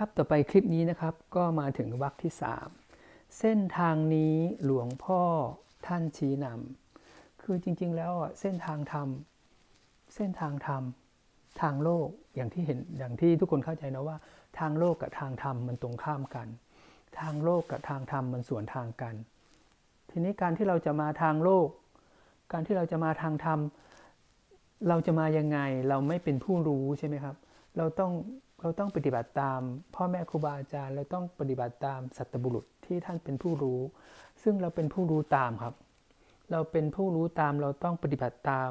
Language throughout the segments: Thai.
ครับต่อไปคลิปนี้นะครับก็มาถึงวรรคที่ 3 เส้นทางนี้หลวงพ่อท่านชี้นำคือจริง ๆ แล้วเส้นทางธรรมเส้นทางธรรมทางโลกอย่างที่เห็นอย่างที่ทุกคนเข้าใจนะว่า ทางโลกกับทางธรรมมันตรงข้ามกัน ทางโลกกับทางธรรมมันสวนทางกัน ทีนี้การที่เราจะมาทางโลก การที่เราจะมาทางธรรมเราจะมายังไงเราไม่เป็นผู้รู้ใช่ไหมครับ เราต้องเราต้องปฏิบัติตาม พ่อแม่ครูบาอาจารย์ เราต้องปฏิบัติตามสัตบุรุษที่ท่านเป็นผู้รู้ ซึ่งเราเป็นผู้รู้ตามครับ เราเป็นผู้รู้ตามเราต้องปฏิบัติตาม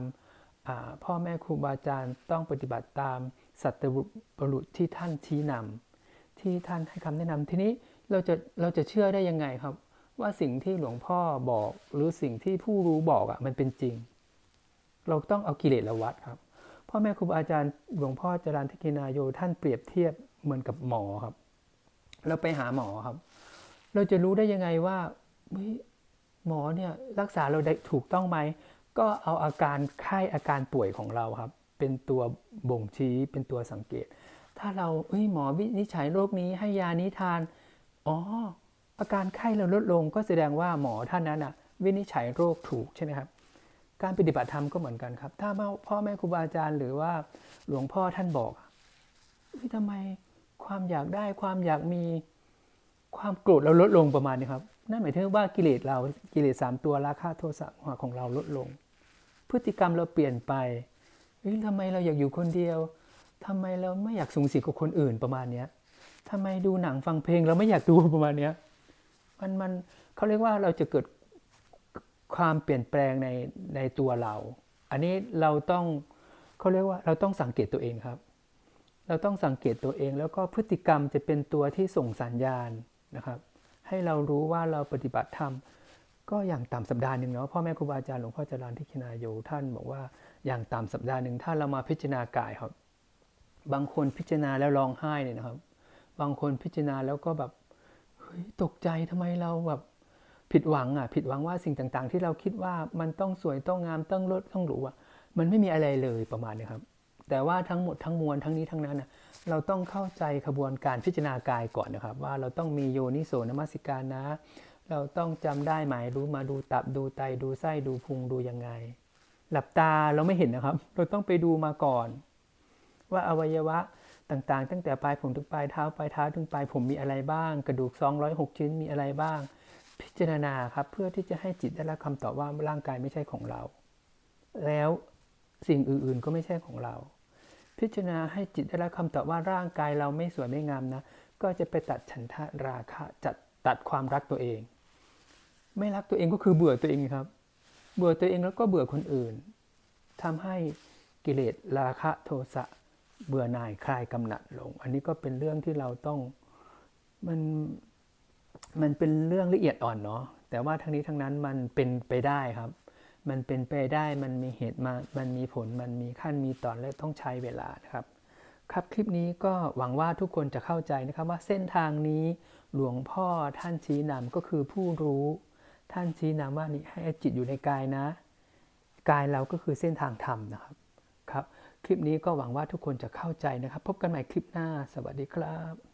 พ่อแม่ครูบาอาจารย์ต้องปฏิบัติตามสัตบุรุษที่ท่านชี้นำที่ท่านให้คำแนะนำทีนี้เราจะเราจะเชื่อได้ยังไงครับ ว่าสิ่งที่หลวงพ่อบอกหรือสิ่งที่ผู้รู้บอกอะมันเป็นจริง เราต้องเอากิเลสละวัดครับ พ่อแม่ครูบาอาจารย์หลวงพ่อจรันทิกินาโยท่านเปรียบเทียบเหมือนกับหมอครับ เราไปหาหมอครับ เราจะรู้ได้ยังไงว่าหมอเนี่ยรักษาเราได้ถูกต้องไหมก็เอาอาการไข้อาการป่วยของเราครับ เป็นตัวบ่งชี้เป็นตัวสังเกต ถ้าเราเอ้ยหมอวินิจฉัยโรคนี้ให้ยานี้ทานอ๋ออาการไข้เราลดลงก็แสดงว่าหมอท่านนั้นอะวินิจฉัยโรคถูกใช่ไหมครับ การปฏิบัติธรรมก็เหมือนกันครับ ถ้าพ่อแม่ครูบาอาจารย์ หรือว่าหลวงพ่อท่านบอกวิทำไมความอยากได้ความอยากมีความโกรธเราลดลงประมาณนี้ครับ นั่นหมายถึงว่ากิเลสเรากิเลสสามตัวราคะโทสะโมหะของเราลดลง พฤติกรรมเราเปลี่ยนไปเฮ้ยทำไมเราอยากอยู่คนเดียวทำไมเราไม่อยากสูงสิงกับคนอื่นประมาณเนี้ยทำไมดูหนังฟังเพลงเราไม่อยากดูประมาณเนี้ยมันมันเขาเรียกว่าเราจะเกิด ความเปลี่ยนแปลงในในตัวเรา อันนี้เราต้องเขาเรียกว่าเราต้องสังเกตตัวเองครับ เราต้องสังเกตตัวเอง แล้วก็พฤติกรรมจะเป็นตัวที่ส่งสัญญาณนะครับ ให้เรารู้ว่าเราปฏิบัติธรรมก็อย่างต่ำสัปดาห์หนึ่งเนาะพ่อแม่ครูบาอาจารย์หลวงพ่อจรันทิคินาโยท่านบอกว่าอย่างต่ำสัปดาห์หนึ่งถ้าเรามาพิจารณากายครับ บางคนพิจารณาแล้วร้องไห้เนี่ยนะครับ บางคนพิจารณาแล้วก็แบบเฮ้ยตกใจทำไมเราแบบ ผิดหวังอะผิดหวังว่าสิ่งต่างๆ ที่เราคิดว่ามันต้องสวยต้องงามต้องลดต้องหรูอะมันไม่มีอะไรเลยประมาณนี้ครับ แต่ว่าทั้งหมดทั้งมวลทั้งนี้ทั้งนั้นนะเราต้องเข้าใจขบวนการพิจารณากายก่อนนะครับ ว่าเราต้องมีโยนิโสนมัสิการนะ เราต้องจำได้หมายรู้มาดูตับดูไตดูไส้ดูพุงดูยังไง หลับตาเราไม่เห็นนะครับ เราต้องไปดูมาก่อน ว่าอวัยวะต่างๆ ตั้งแต่ปลายผมถึงปลายเท้าปลายเท้าถึงปลายผมมีอะไรบ้าง กระดูก 206 ชิ้นมีอะไรบ้าง พิจารณาครับเพื่อที่จะให้จิตได้รับคำตอบว่าร่างกายไม่ใช่ของเรา แล้วสิ่งอื่นๆก็ไม่ใช่ของเรา พิจารณาให้จิตได้รับคำตอบว่าร่างกายเราไม่สวยไม่งามนะ ก็จะไปตัดฉันทะราคะจัดตัดความรักตัวเอง ไม่รักตัวเองก็คือเบื่อตัวเองครับ เบื่อตัวเองแล้วก็เบื่อคนอื่นทำให้กิเลสราคะโทสะเบื่อหน่ายคลายกำหนัดลง อันนี้ก็เป็นเรื่องที่เราต้องมัน มันเป็นเรื่องละเอียดอ่อนเนาะแต่ว่าทั้งนี้ทั้งนั้นมันเป็นไปได้ครับ มันเป็นไปได้มันมีเหตุมามันมีผลมันมีขั้นมีตอนและต้องใช้เวลานะครับ ครับคลิปนี้ก็หวังว่าทุกคนจะเข้าใจนะครับว่าเส้นทางนี้หลวงพ่อท่านชี้นำก็คือผู้รู้ ท่านชี้นำว่านี่ให้จิตอยู่ในกายนะ กายเราก็คือเส้นทางธรรมนะครับครับ คลิปนี้ก็หวังว่าทุกคนจะเข้าใจนะครับ พบกันใหม่คลิปหน้า สวัสดีครับ